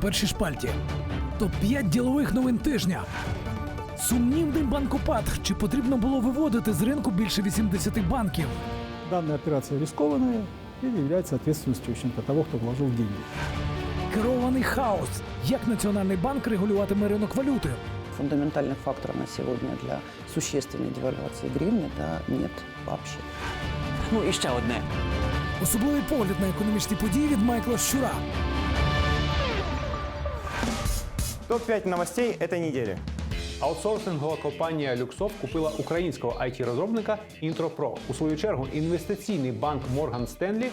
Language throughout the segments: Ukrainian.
Першій шпальті. Топ-5 ділових новин тижня. Сумнівний банкопад. Чи потрібно було виводити з ринку більше 80 банків? Данная операция рискованная и является ответственностью, в того, кто вложил деньги. Керований хаос. Як Національний банк регулюватиме ринок валюти? Фундаментальных факторов на сегодня для существенной девальвации гривны да, нет вообще. Ну і ще одне. Особливий погляд на економічні події від Майкла Щура. Топ-5 новостей этой недели. Аутсорсингова компанія Luxoft купила українського IT-розробника IntroPro. У свою чергу інвестиційний банк Morgan Stanley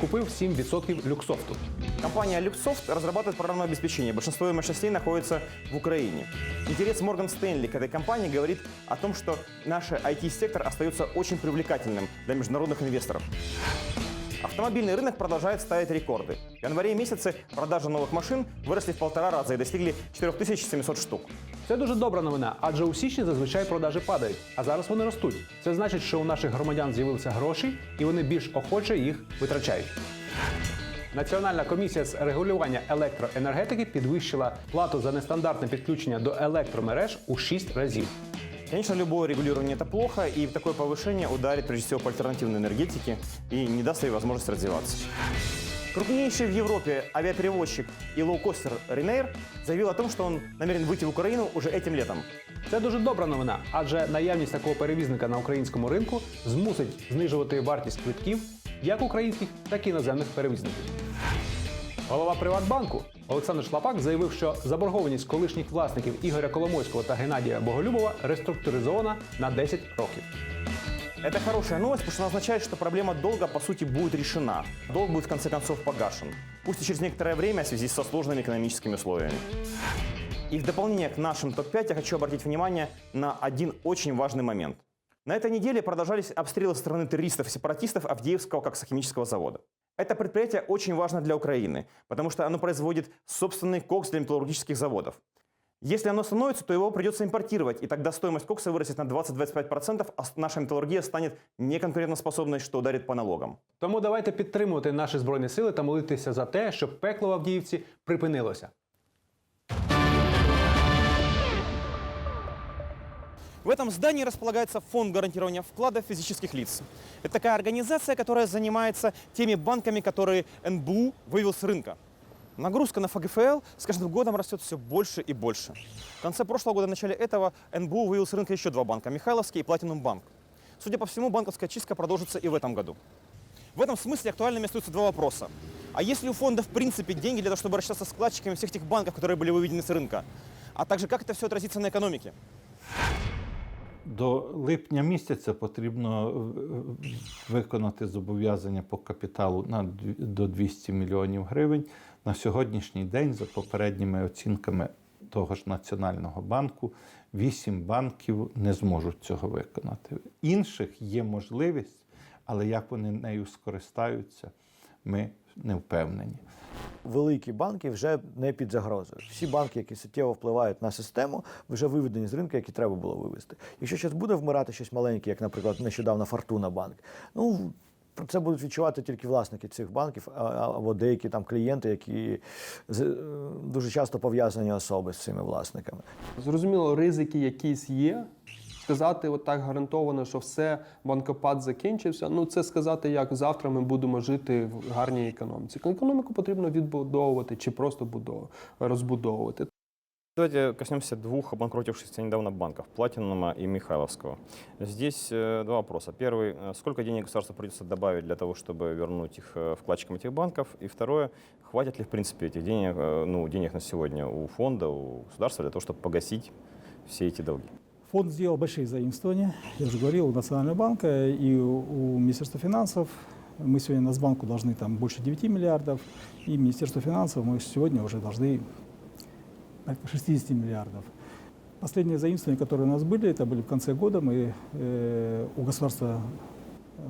купив 7% Luxoft. Компания Luxoft разрабатывает программное обеспечение. Большинство ее мощностей находится в Украине. Интерес Морган Стэнли к этой компании говорит о том, что наш IT-сектор остается очень привлекательным для международных инвесторов. Автомобильный рынок продолжает ставить рекорды. В январе месяце продажи новых машин выросли в полтора раза и достигли 4700 штук. Це дуже добра новина, адже у січні зазвичай продажі падають, а зараз вони ростуть. Це значить, що у наших громадян з'явилися гроші, і вони більш охоче їх витрачають. Національна комісія з регулювання електроенергетики підвищила плату за нестандартне підключення до електромереж у 6 разів. Конечно, любое регулирование это плохо, и такое повышение ударит прежде всего по альтернативной энергетике и не даст ей возможность развиваться. Крупнейший в Европе авиаперевозчик и лоукостер Ryanair заявил о том, что он намерен выйти в Украину уже этим летом. Це дуже добра новина, адже наявність такого перевізника на українському ринку змусить знижувати вартість квитків як українських, так і іноземних перевізників. Голова Приватбанку Олександр Шлапак заявив, що заборгованість колишніх власників Ігоря Коломойського та Геннадія Боголюбова реструктуризована на 10 років. Это хорошая новость, потому что она означает, что проблема долга, по сути, будет решена. Долг будет, в конце концов, погашен. Пусть и через некоторое время в связи со сложными экономическими условиями. И в дополнение к нашим топ-5 я хочу обратить внимание на один очень важный момент. На этой неделе продолжались обстрелы со стороны террористов и сепаратистов Авдеевского коксохимического завода. Это предприятие очень важно для Украины, потому что оно производит собственный кокс для металлургических заводов. Если оно становится, то его придется импортировать, и тогда стоимость кокса вырастет на 20-25%, а с- наша металлургия станет неконкурентоспособной, что ударит по налогам. Тому давайте підтримувати наші збройні сили та молитися за те, щоб пекло в Авдіївці припинилося. В этом здании располагается фонд гарантирования вкладов физических лиц. Это такая организация, которая занимается теми банками, которые НБУ вывел с рынка. Нагрузка на ФГФЛ с каждым годом растет все больше и больше. В конце прошлого года, в начале этого, НБУ вывел с рынка еще два банка – Михайловский и Платинум банк. Судя по всему, банковская чистка продолжится и в этом году. В этом смысле актуальными остаются два вопроса. А есть ли у фонда в принципе деньги для того, чтобы рассчитаться с вкладчиками всех тех банков, которые были выведены с рынка? А также как это все отразится на экономике? До липня місяця потрібно виконати зобов'язання по капіталу на до 200 мільйонів гривень. На сьогоднішній день, за попередніми оцінками того ж Національного банку, 8 банків не зможуть цього виконати. Інших є можливість, але як вони нею скористаються, ми не впевнені. Великі банки вже не під загрозою. Всі банки, які суттєво впливають на систему, вже виведені з ринку, які треба було вивести. Якщо щось буде вмирати щось маленьке, як, наприклад, нещодавно Фортуна банк, ну про це будуть відчувати тільки власники цих банків або деякі там клієнти, які е, дуже часто пов'язані особи з цими власниками. Зрозуміло, ризики якісь є Сказати отак гарантовано, що все банкопад закінчився. Ну це сказати, як завтра ми будемо жити в гарній економіці. Економіку потрібно відбудовувати чи просто будов- розбудовувати. Давайте коснемся двух обанкротившихся недавно банков – Платинума и Михайловского. Здесь э, два вопроса. Первый – сколько денег государству придется добавить для того, чтобы вернуть их э, вкладчикам этих банков? И второе – хватит ли, в принципе, этих денег, э, ну, денег на сегодня у фонда, у государства для того, чтобы погасить все эти долги? Фонд сделал большие заимствования, я уже говорил, у Национального банка и у, Министерства финансов. Мы сегодня Нацбанку должны там больше 9 миллиардов, и Министерству финансов мы сегодня уже должны порядка 60 миллиардов. Последние заимствования, которые у нас были, это были в конце года. Мы э, у государства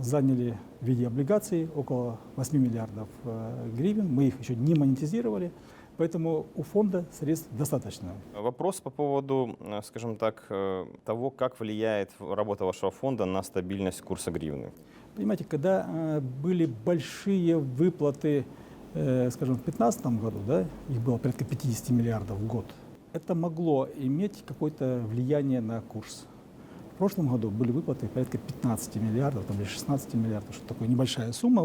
заняли в виде облигаций около 8 миллиардов э, гривен. Мы их еще не монетизировали, поэтому у фонда средств достаточно. Вопрос по поводу, э, скажем так, э, того, как влияет работа вашего фонда на стабильность курса гривны. Понимаете, когда э, были большие выплаты, скажем, в 2015 году, да, их было порядка 50 миллиардов в год, это могло иметь какое-то влияние на курс. В прошлом году были выплаты порядка 15 миллиардов там, или 16 миллиардов, что такое небольшая сумма.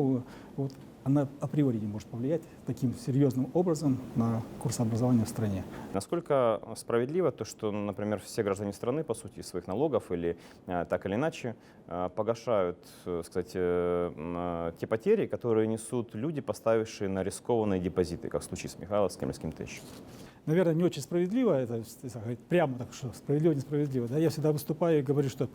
Вот, она априори не может повлиять таким серьезным образом на курсообразование в стране. Насколько справедливо то, что, например, все граждане страны, по сути, из своих налогов или э, так или иначе э, погашают, э, сказать, те потери, которые несут люди, поставившие на рискованные депозиты, как в случае с Михайловским и с кем-то еще? наверное, не очень справедливо, это прямо так, что справедливо, несправедливо. Да? Я всегда выступаю и говорю, что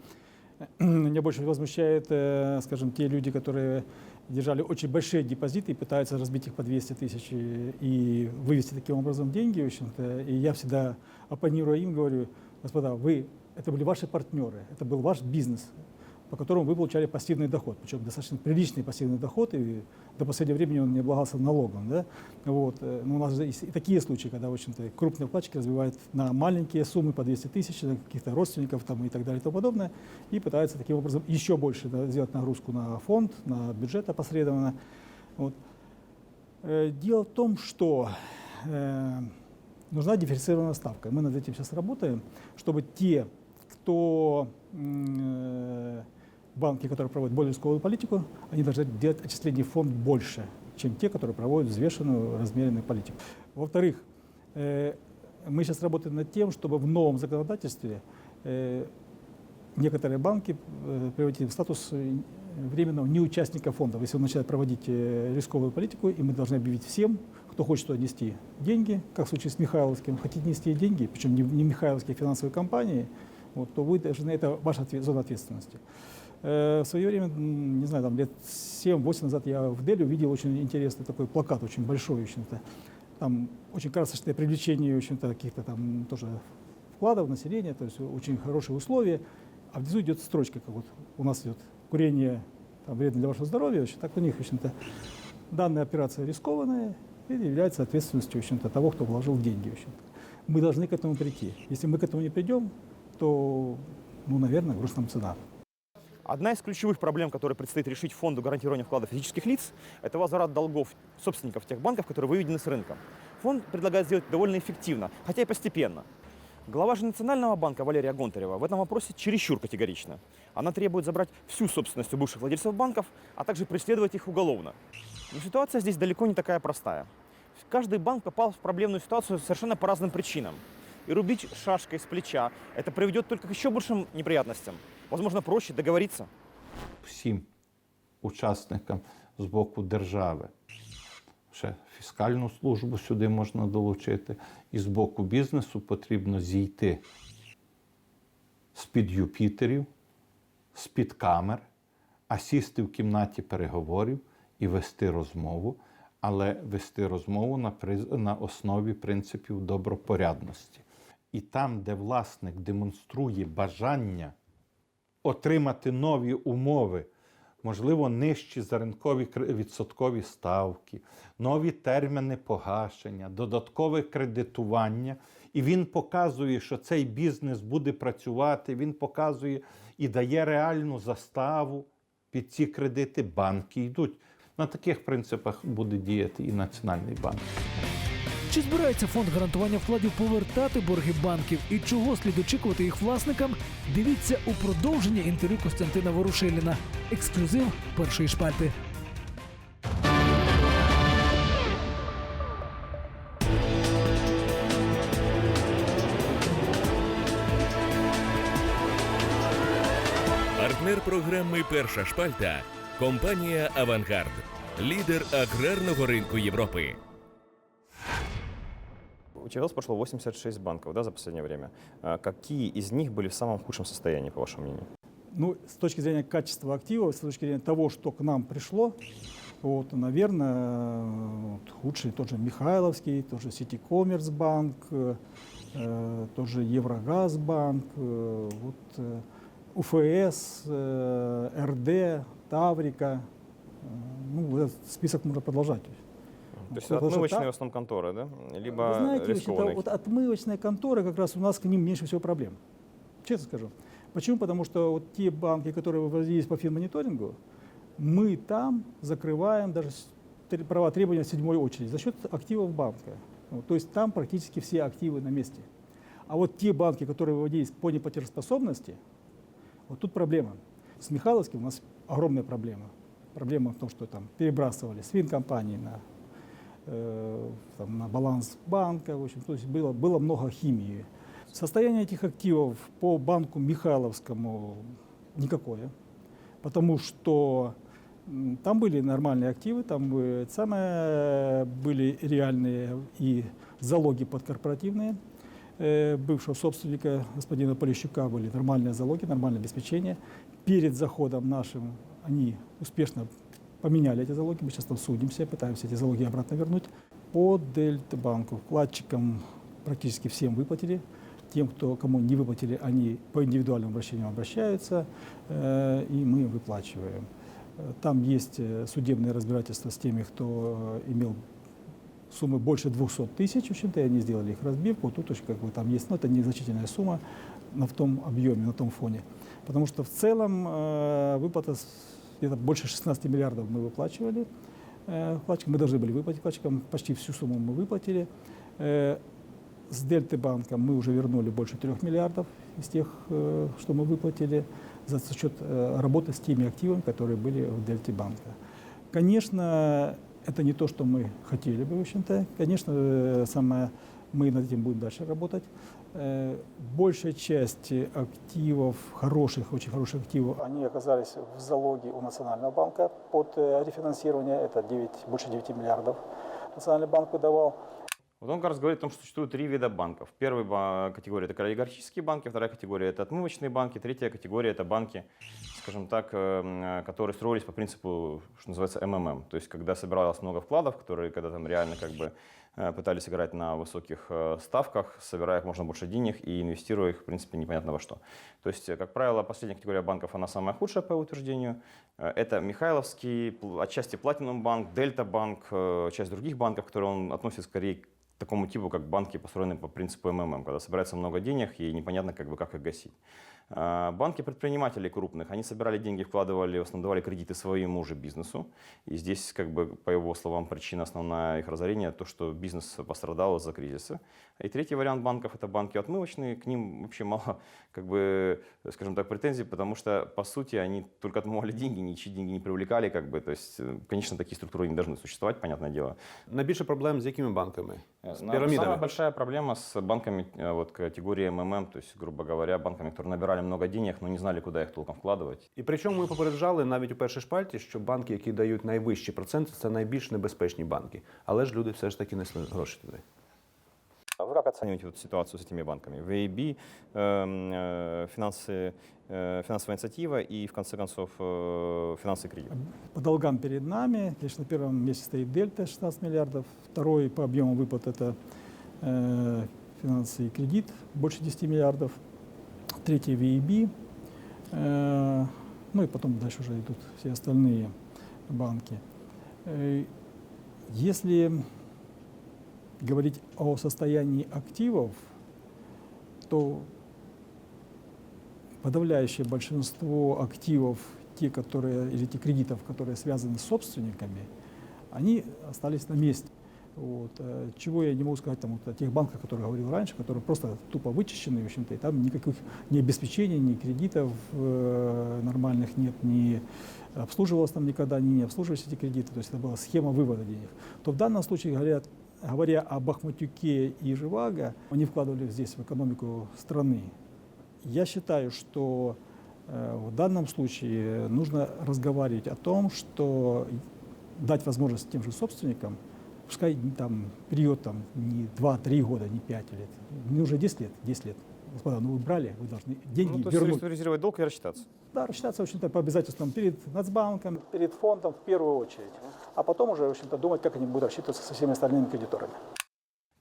меня больше возмущает, э, скажем, те люди, которые держали очень большие депозиты и пытаются разбить их по 200 тысяч и, и вывести таким образом деньги, в общем-то. И я всегда оппонирую им, говорю, господа, вы, это были ваши партнеры, это был ваш бизнес, по которому вы получали пассивный доход, причем достаточно приличный пассивный доход, и до последнего времени он не облагался налогом. Да? Вот. э, Но у нас есть и такие случаи, когда в общем-то, крупные вкладчики разбивают на маленькие суммы по 200 тысяч, на каких-то родственников там, и так далее и тому подобное, и пытаются таким образом еще больше да, сделать нагрузку на фонд, на бюджет опосредованно. Вот. Э, Дело в том, что э, нужна дифференцированная ставка. Мы над этим сейчас работаем, чтобы те, кто э, банки, которые проводят более рисковую политику, они должны делать отчисление в фонд больше, чем те, которые проводят взвешенную, размеренную политику. Во-вторых, э, мы сейчас работаем над тем, чтобы в новом законодательстве э, некоторые банки э, в статус э, временного неучастника фондов. Если он начинает проводить рисковую политику, и мы должны объявить всем, кто хочет туда нести деньги, как в случае с Михайловским, хотите нести деньги, причем не Михайловские финансовые компании, вот, то вы должны, это ваша ответ- зона ответственности. Э, В свое время, не знаю, там лет 7-8 назад я в Дели увидел очень интересный такой плакат, очень большой, общем-то. Там очень красочное привлечение, общем-то, каких-то там тоже вкладов населения, то есть очень хорошие условия. А внизу идет строчка, как вот у нас идет курение там, вредно для вашего здоровья, общем, так у них, общем-то, данная операция рискованная и является ответственностью, в общем-то, того, кто вложил деньги, в общем-то. Мы должны к этому прийти. Если мы к этому не придем, то, ну, наверное, грустная цена. Одна из ключевых проблем, которые предстоит решить фонду гарантирования вкладов физических лиц, это возврат долгов собственников тех банков, которые выведены с рынка. Фонд предлагает сделать довольно эффективно, хотя и постепенно. Глава же Национального банка Валерия Гонтарева в этом вопросе чересчур категорична. Она требует забрать всю собственность у бывших владельцев банков, а также преследовать их уголовно. Но ситуация здесь далеко не такая простая. Каждый банк попал в проблемную ситуацию совершенно по разным причинам. И рубить шашкой с плеча – это приведет только к еще большим неприятностям. Возможно, проще договориться. всім учасникам з боку держави. Ще фіскальну службу сюди можна долучити. І з боку бізнесу потрібно зійти з-під Юпітерів, з-під камер, а сісти в кімнаті переговорів і вести розмову, але вести розмову на, на основі принципів добропорядності. І там, де власник демонструє бажання отримати нові умови, можливо, нижчі за ринкові відсоткові ставки, нові терміни погашення, додаткове кредитування. І він показує, що цей бізнес буде працювати, він показує і дає реальну заставу під ці кредити. Банки йдуть. На таких принципах буде діяти і Національний банк. Чи збирається фонд гарантування вкладів повертати борги банків і чого слід очікувати їх власникам? Дивіться у продовження інтерв'ю Костянтина Ворушиліна. Ексклюзив першої шпальти. Партнер програми Перша шпальта компанія Авангард, лідер аграрного ринку Європи. ЧВЛС прошло 86 банков да, за последнее время. А Какие из них были в самом худшем состоянии, по вашему мнению? Ну, с точки зрения качества активов, с точки зрения того, что к нам пришло, вот, наверное, вот, худший тот же Михайловский, тот же Ситикоммерс банк, э, тот же Еврогазбанк, э, вот, э, УФС, э, РД, Таврика. Э, Ну, список можно продолжать. То есть что отмывочные в основном конторы, да? Либо Вы знаете, рискованные? вот отмывочные конторы, как раз у нас к ним меньше всего проблем. Честно скажу. Почему? Потому что вот те банки, которые вывозились по финмониторингу, мы там закрываем даже права требования в седьмой очереди за счет активов банка. Вот, то есть там практически все активы на месте. А вот те банки, которые выводились по неплатежеспособности, вот тут проблема. С Михайловским у нас огромная проблема. Проблема в том, что там перебрасывали с финкомпании на там, на баланс банка, в общем, то есть было, было много химии. Состояние этих активов по банку Михайловскому никакое, потому что м, там были нормальные активы, там э, это самое, были реальные и залоги подкорпоративные э, бывшего собственника господина Полищука были нормальные залоги, нормальное обеспечение. Перед заходом нашим они успешно поменяли эти залоги, мы сейчас там судимся, пытаемся эти залоги обратно вернуть. По Дельтабанку вкладчикам практически всем выплатили. Тем, кто, кому не выплатили, они по индивидуальным обращениям обращаются, э, и мы выплачиваем. Там есть э, судебное разбирательство с теми, кто э, имел суммы больше 200 тысяч, в общем-то, и они сделали их разбивку. Тут уж как бы там есть, но это незначительная сумма на в том объеме, на том фоне. Потому что в целом э, выплата где-то больше 16 миллиардов мы выплачивали э, вкладчикам. Мы должны были выплатить вкладчикам, почти всю сумму мы выплатили. Э, с Дельты банком мы уже вернули больше 3 миллиардов из тех, э, что мы выплатили за счет э, работы с теми активами, которые были в Дельте банка. Конечно, это не то, что мы хотели бы, в общем-то. Конечно, э, самое, мы над этим будем дальше работать. Э, Большая часть активов, хороших, очень хороших активов, они оказались в залоге у Национального банка под э, рефинансирование. Это 9, больше 9 миллиардов Национальный банк выдавал. Вот он как раз говорит о том, что существует три вида банков. Первая категория – это олигархические банки, вторая категория – это отмывочные банки, третья категория – это банки, скажем так, э, которые строились по принципу, что называется, МММ. То есть, когда собиралось много вкладов, которые когда там реально как бы пытались играть на высоких э, ставках, собирая как можно больше денег и инвестируя их, в принципе, непонятно во что. То есть, э, как правило, последняя категория банков, она самая худшая по утверждению. Э, Это Михайловский, отчасти Платинум банк, Дельта банк, э, часть других банков, которые он относит скорее к такому типу, как банки, построенные по принципу МММ, когда собирается много денег и непонятно, как бы, как их гасить. А, Банки предпринимателей крупных, они собирали деньги, вкладывали, в основном давали кредиты своему же бизнесу. И здесь, как бы, по его словам, причина основная их разорения, то, что бизнес пострадал из-за кризиса. И третий вариант банков – это банки отмывочные. К ним вообще мало, как бы, скажем так, претензий, потому что, по сути, они только отмывали деньги, ничьи деньги не привлекали. Как бы, то есть, э, конечно, такие структуры не должны существовать, понятное дело. Найбільше проблем з якими банками? З Э, На- пірамідами. Самая большая проблема с банками э, вот, категории МММ, то есть, грубо говоря, банками, которые набирали много денег, но не знали, куда их толком вкладывать. І причому ми попереджали навіть у першій шпальті, що банки, які дають найвищі проценти, це найбільш небезпечні банки. Але ж люди все ж таки несли гроші туди. А Вы как оцениваете вот ситуацию с этими банками? VAB, эм, э, финансы, э, финансовая инициатива и, в конце концов, э, финансы и кредит. По долгам перед нами, конечно, на первом месте стоит Дельта 16 миллиардов, второй по объему выплат это э, финансы и кредит больше 10 миллиардов, третий VEB, э, ну и потом дальше уже идут все остальные банки. Э, Если говорить о состоянии активов, то подавляющее большинство активов, те, которые, или те кредитов, которые связаны с собственниками, они остались на месте. Вот. э, Чего я не могу сказать там, вот, о тех банках, о которых говорил раньше, которые просто тупо вычищены, в общем-то, и там никаких ни обеспечений, ни кредитов э, нормальных нет, ни обслуживалось там никогда, ни не обслуживались эти кредиты, то есть это была схема вывода денег. То в данном случае говорят, говоря о Бахматюке и Живаго, они вкладывали здесь в экономику страны. Я считаю, что Э, В данном случае нужно разговаривать о том, что дать возможность тем же собственникам, пускай там период там, не 2-3 года, не 5 лет, не уже 10 лет, 10 лет. Господа, ну вы брали, вы должны деньги Ну, то есть вернуть. реструктуризировать долг и рассчитаться. Да, рассчитаться, в общем-то, по обязательствам перед Нацбанком, перед фондом в первую очередь. А потом уже, в общем-то, думать, как они будут рассчитываться со всеми остальными кредиторами.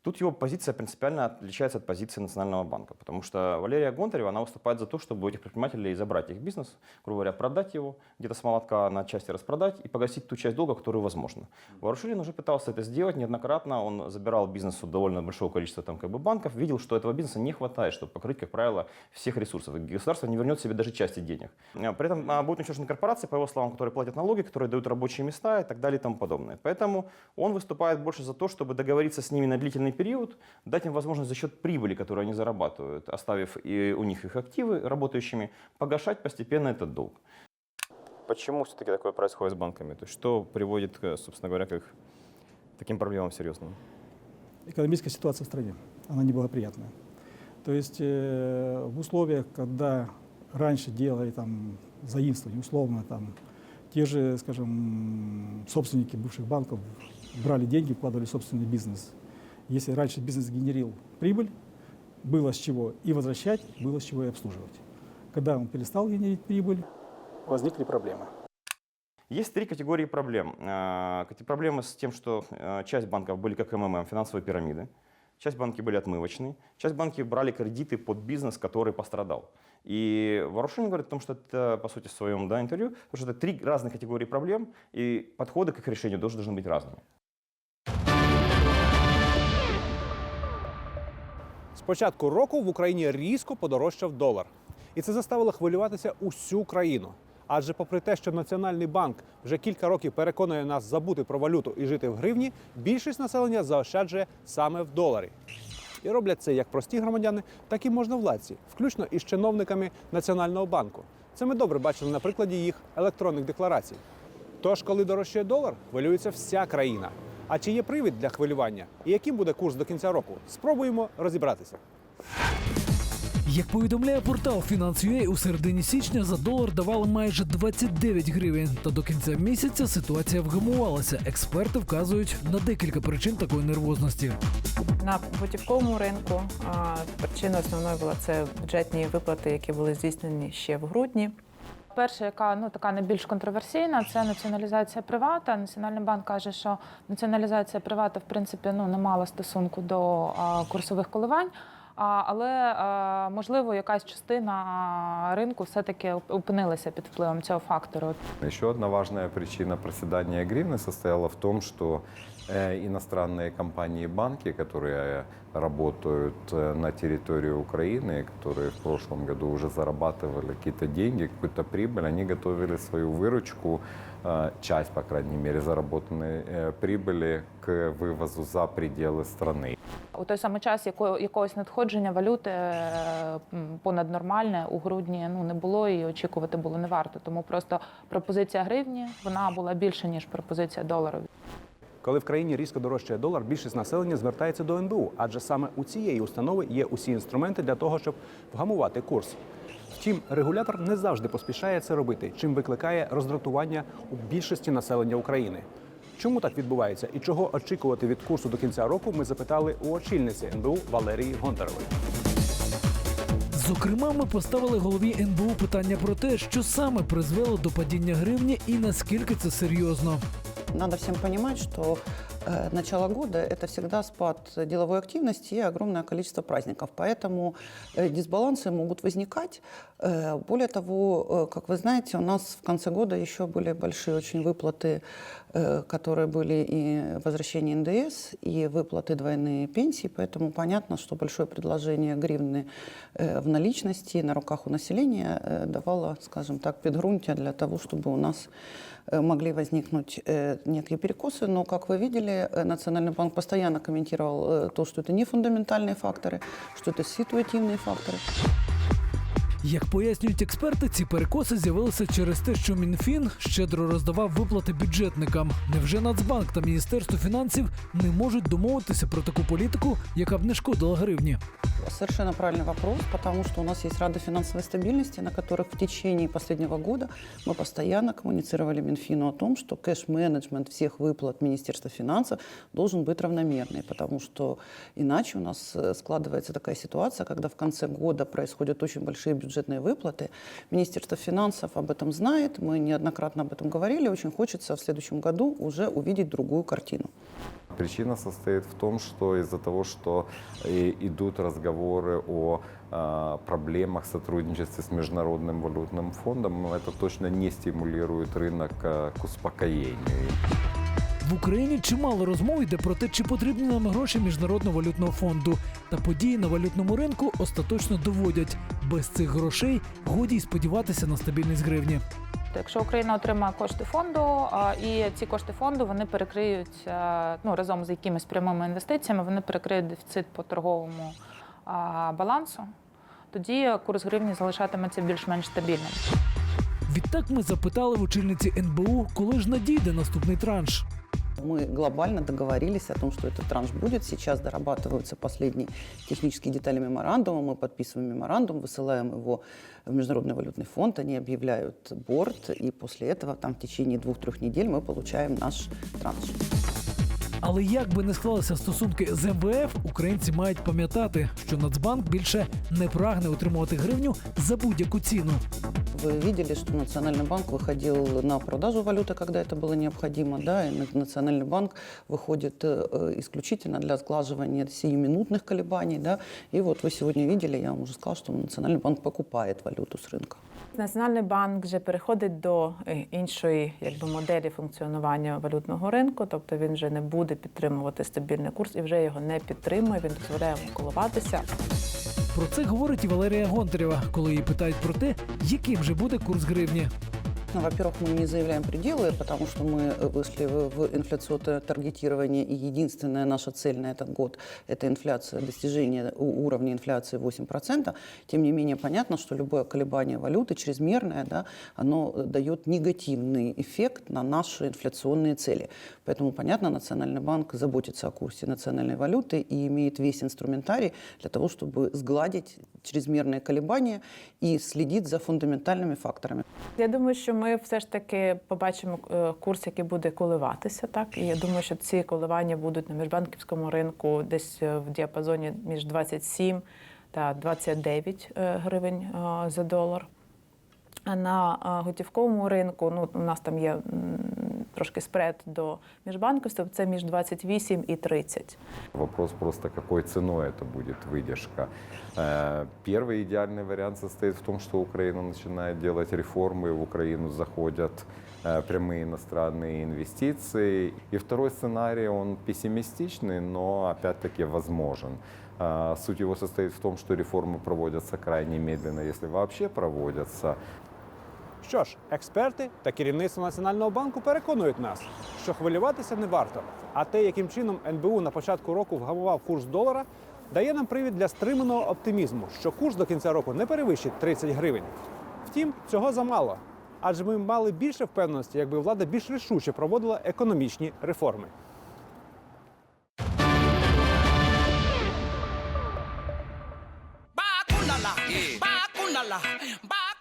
Тут его позиция принципиально отличается от позиции Национального банка, потому что Валерия Гонтарева, она выступает за то, чтобы у этих предпринимателей забрать их бизнес, грубо говоря, продать его, где-то с молотка на части распродать и погасить ту часть долга, которую возможно. Ворошилин уже пытался это сделать неоднократно, он забирал бизнес у довольно большого количества там, как бы, банков, видел, что этого бизнеса не хватает, чтобы покрыть, как правило, всех ресурсов. И государство не вернет себе даже части денег. А, При этом а, будут уничтожены корпорации, по его словам, которые платят налоги, которые дают рабочие места и так далее и тому подобное. Поэтому он выступает больше за то, чтобы договориться с ними на длительный период, дать им возможность за счет прибыли, которую они зарабатывают, оставив и у них их активы работающими, погашать постепенно этот долг. Почему все-таки такое происходит с банками? То есть что приводит, к, собственно говоря, к их таким проблемам серьезным? Экономическая ситуация в стране, она неблагоприятная. То есть э, в условиях, когда раньше делали там заимствование, условно там, те же, скажем, собственники бывших банков брали деньги, вкладывали в собственный бизнес. Если раньше бизнес генерил прибыль, было с чего и возвращать, было с чего и обслуживать. Когда он перестал генерить прибыль, возникли проблемы. Есть три категории проблем. А, проблемы с тем, что а, часть банков были как МММ, финансовые пирамиды, часть банки были отмывочные, часть банки брали кредиты под бизнес, который пострадал. И Ворошилин говорит о том, что это, по сути, в своем да, интервью, потому что это три разных категории проблем, и подходы к их решению тоже должны быть разными. Початку року в Україні різко подорожчав долар. І це заставило хвилюватися усю країну. Адже, попри те, що Національний банк вже кілька років переконує нас забути про валюту і жити в гривні, більшість населення заощаджує саме в доларі. І роблять це як прості громадяни, так і можновладці, включно із чиновниками Національного банку. Це ми добре бачили на прикладі їх електронних декларацій. Тож, коли дорожчає долар, хвилюється вся країна. А чи є привід для хвилювання? І яким буде курс до кінця року? Спробуємо розібратися. Як повідомляє портал Finance.ua, у середині січня за долар давали майже 29 гривень. Та до кінця місяця ситуація вгамувалася. Експерти вказують на декілька причин такої нервозності. На готівковому ринку причина основною була це бюджетні виплати, які були здійснені ще в грудні. Перша, яка ну така найбільш контроверсійна, це націоналізація привата. Національний банк каже, що націоналізація привата в принципі ну не мала стосунку до курсових коливань. Але можливо якась частина ринку все-таки опинилася під впливом цього фактору. Еще одна важная причина проседания гривны состояла в том, что э, иностранные компании и банки, которые работают э, на территории Украины, которые в прошлом году уже зарабатывали какие-то деньги, какую-то прибыль, они готовили свою выручку, э, часть, по крайней мере, заработанной э, прибыли к вывозу за пределы страны. У той самий час яко, якогось надходження валюти е, м, понаднормальне у грудні ну не було і очікувати було не варто. Тому просто пропозиція гривні вона була більше ніж пропозиція долару. Коли в країні різко дорожчає долар, більшість населення звертається до НБУ, адже саме у цієї установи є усі інструменти для того, щоб вгамувати курс. Втім, регулятор не завжди поспішає це робити, чим викликає роздратування у більшості населення України. Чому так відбувається і чого очікувати від курсу до кінця року? Ми запитали у очільниці НБУ Валерії Гонтарової. Зокрема, ми поставили голові НБУ питання про те, що саме призвело до падіння гривні і наскільки це серйозно. Надо всем понимать, что э, начало года – это всегда спад деловой активности и огромное количество праздников. Поэтому э, дисбалансы могут возникать. Э, более того, э, как вы знаете, у нас в конце года еще были большие очень выплаты, э, которые были и возвращение НДС, и выплаты двойные пенсии. Поэтому понятно, что большое предложение гривны э, в наличности на руках у населения э, давало, скажем так, подгрунтие для того, чтобы у нас э, могли возникнуть э, некие перекосы, но, как вы видели, э, Национальный банк постоянно комментировал э, то, что это не фундаментальные факторы, что это ситуативные факторы. Як пояснюють експерти, ці перекоси з'явилися через те, що МінФін щедро роздавав виплати бюджетникам. Невже Нацбанк та Міністерство фінансів не можуть домовитися про таку політику, яка б не шкодила гривні? Совершенно правильный вопрос, потому что у нас есть Рада финансовой стабильности, на которых в течение последнего года мы постоянно коммуницировали Минфину о том, что кэш-менеджмент всех выплат Министерства финансов должен быть равномерный, потому что иначе у нас э, складывается такая ситуация, когда в конце года происходят очень большие бюджетные выплаты. Министерство финансов об этом знает, мы неоднократно об этом говорили, очень хочется в следующем году уже увидеть другую картину. Причина состоит в том, что из-за того, что э, идут разговоры о а, проблемах сотрудничества с Международным валютным фондом, ну, это точно не стимулирует рынок а, к успокоению. В Україні чимало розмов йде про те, чи потрібні нам гроші міжнародного валютного фонду. Та події на валютному ринку остаточно доводять без цих грошей годі й сподіватися на стабільність гривні. Якщо Україна отримає кошти фонду, і ці кошти фонду вони перекриють ну, разом з якимись прямими інвестиціями, вони перекриють дефіцит по торговому балансу, тоді курс гривні залишатиметься більш-менш стабільним. Відтак ми запитали в очільниці НБУ, коли ж надійде наступний транш. Мы глобально договорились о том, что этот транш будет. Сейчас дорабатываются последние технические детали меморандума. Мы подписываем меморандум, высылаем его в Международный валютный фонд. Они объявляют борт, и после этого там в течение двух-трех недель мы получаем наш транш. Але як би не склалися стосунки з МВФ, українці мають пам'ятати, що Нацбанк більше не прагне отримувати гривню за будь-яку ціну. Вы видели, что Национальный банк выходил на продажу валюты, когда это было необходимо, да, и на- Национальный банк выходит э, исключительно для сглаживания сиюминутных колебаний, да, и вот вы сегодня видели, я вам уже сказала, что Национальный банк покупает валюту с рынка. Національний банк вже переходить до е, іншої якби, моделі функціонування валютного ринку, тобто він вже не буде підтримувати стабільний курс і вже його не підтримує. Він дозволяє йому коливатися. Про це говорить і Валерія Гонтарєва, коли її питають про те, яким же буде курс гривні. Ну, Во-первых, мы не заявляем пределы, потому что мы э, вышли в инфляционное таргетирование, и единственная наша цель на этот год – это инфляция, достижение уровня инфляции 8%. Тем не менее, понятно, что любое колебание валюты, чрезмерное, да, оно э, дает негативный эффект на наши инфляционные цели. Поэтому, понятно, Национальный банк заботится о курсе национальной валюты и имеет весь инструментарий для того, чтобы сгладить чрезмерные колебания и следит за фундаментальными факторами. Я думаю, що ми все ж таки побачимо е, курс, який буде коливатися. Так і я думаю, що ці коливання будуть на міжбанківському ринку десь е, в діапазоні між 27 та 29 е, гривень за долар. А на готівковому ринку ну, у нас там є трошки спред до міжбанківства, це між 28 і 30. Вопрос просто, какой ценой это будет выдержка. Э, Первый идеальный вариант состоит в том, что Украина начинает делать реформы, в Украину заходят э, прямые иностранные инвестиции. И второй сценарий, он пессимистичный, но опять-таки возможен. А, Суть его состоит в том, что реформы проводятся крайне медленно, если вообще проводятся. Що ж, експерти та керівництво Національного банку переконують нас, що хвилюватися не варто. А те, яким чином НБУ на початку року вгамував курс долара, дає нам привід для стриманого оптимізму, що курс до кінця року не перевищить 30 гривень. Втім, цього замало. Адже ми мали більше впевненості, якби влада більш рішуче проводила економічні реформи.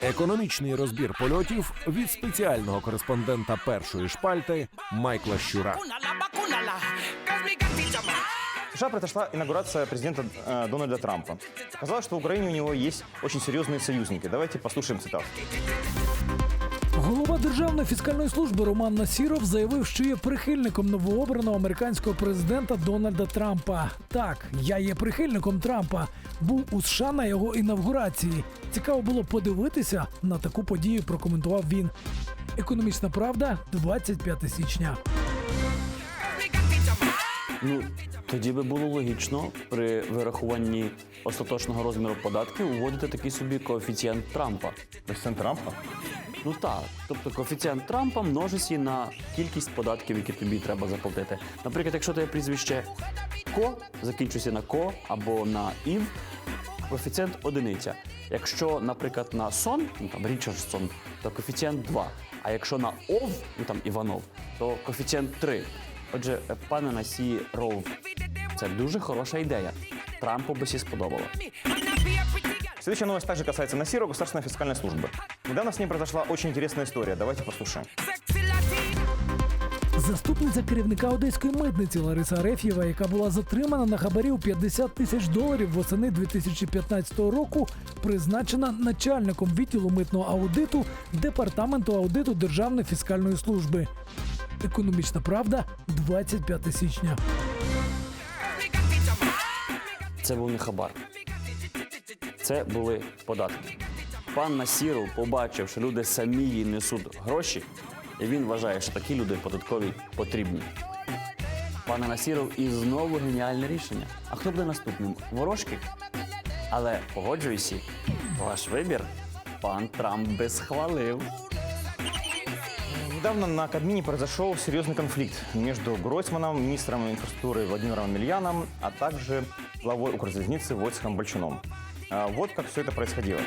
Економічний розбір польотів від спеціального кореспондента першої шпальти Майкла Щура. США произошла инаугурация президента э, Дональда Трампа. Казалось, что в Украине у него есть очень серьезные союзники. Давайте послушаем цитату. Голова Державної фіскальної служби Роман Насіров заявив, що є прихильником новообраного американського президента Дональда Трампа. Так, я є прихильником Трампа. Був у США на його інавгурації. Цікаво було подивитися на таку подію. Прокоментував він. Економічна правда, 25 січня. Ну тоді би було логічно при вирахуванні остаточного розміру податків уводити такий собі коефіцієнт Трампа. Коефіцієнт Трампа? Ну так. Тобто коефіцієнт Трампа множиться на кількість податків, які тобі треба заплатити. Наприклад, якщо тебе прізвище Ко закінчується на Ко або на Ів, коефіцієнт одиниця. Якщо, наприклад, на сон, ну там Річардсон, то коефіцієнт 2. А якщо на Ов, ну там Іванов, то коефіцієнт 3. Отже, пане Насі Ров, це дуже хороша ідея. Трампу би сі сподобало. Следующая новость также касается Насирова государственной фискальной службы. Недавно с ним произошла очень интересная история. Давайте послушаем. Заступниця керівника одеської митниці Лариса Ареф'єва, яка була затримана на хабарі у 50 тисяч доларів восени 2015 року, призначена начальником відділу митного аудиту департаменту аудиту Державної фіскальної служби. Економічна правда, 25 січня. Це був не хабар. Це були податки. Пан Насіров побачив, що люди самі їй несуть гроші, і він вважає, що такі люди податкові потрібні. Пане Насіров, і знову геніальне рішення. А хто буде наступним? Ворожки? Але погоджуюся, ваш вибір пан Трамп би схвалив. Недавно на Кабмине произошел серьезный конфликт между Гройсманом, министром инфраструктуры Владимиром Ильяном, а также главой Укрзалезницы Войцехом Большуном. Вот как все это происходило.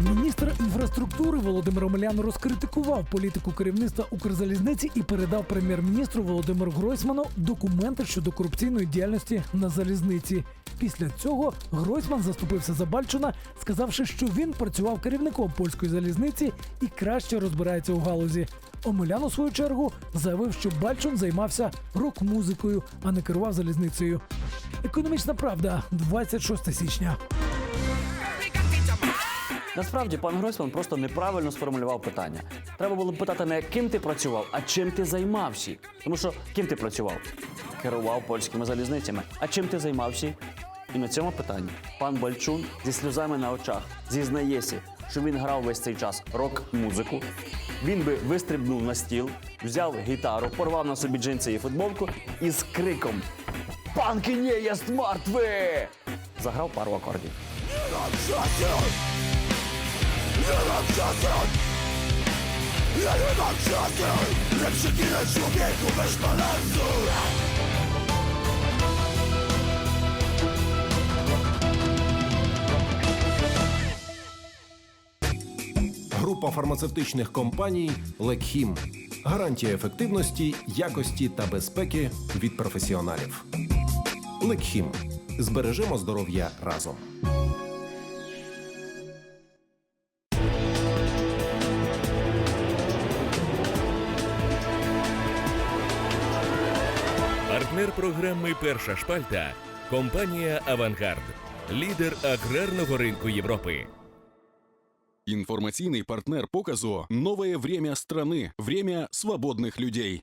Міністр інфраструктури Володимир Омелян розкритикував політику керівництва Укрзалізниці і передав прем'єр-міністру Володимиру Гройсману документи щодо корупційної діяльності на залізниці. Після цього Гройсман заступився за Бальчуна, сказавши, що він працював керівником польської залізниці і краще розбирається у галузі. Омелян, у свою чергу, заявив, що Бальчун займався рок-музикою, а не керував залізницею. Економічна правда, 26 січня. Насправді пан Гройсман просто неправильно сформулював питання. Треба було б питати не ким ти працював, а чим ти займався. Тому що ким ти працював? Керував польськими залізницями. А чим ти займався? І на цьому питанні пан Бальчун зі сльозами на очах зізнається, що він грав весь цей час рок-музику. Він би вистрибнув на стіл, взяв гітару, порвав на собі джинси і футболку і з криком Панки не єст мертві! Заграв пару акордів. Група фармацевтичних компаній Лекхім. Гарантія ефективності, якості та безпеки від професіоналів. Лекхім. Збережемо здоров'я разом. Партнер програми Перша шпальта компанія Авангард, лідер аграрного ринку Європи. Информационный партнер показу «Новое время страны. Время свободных людей».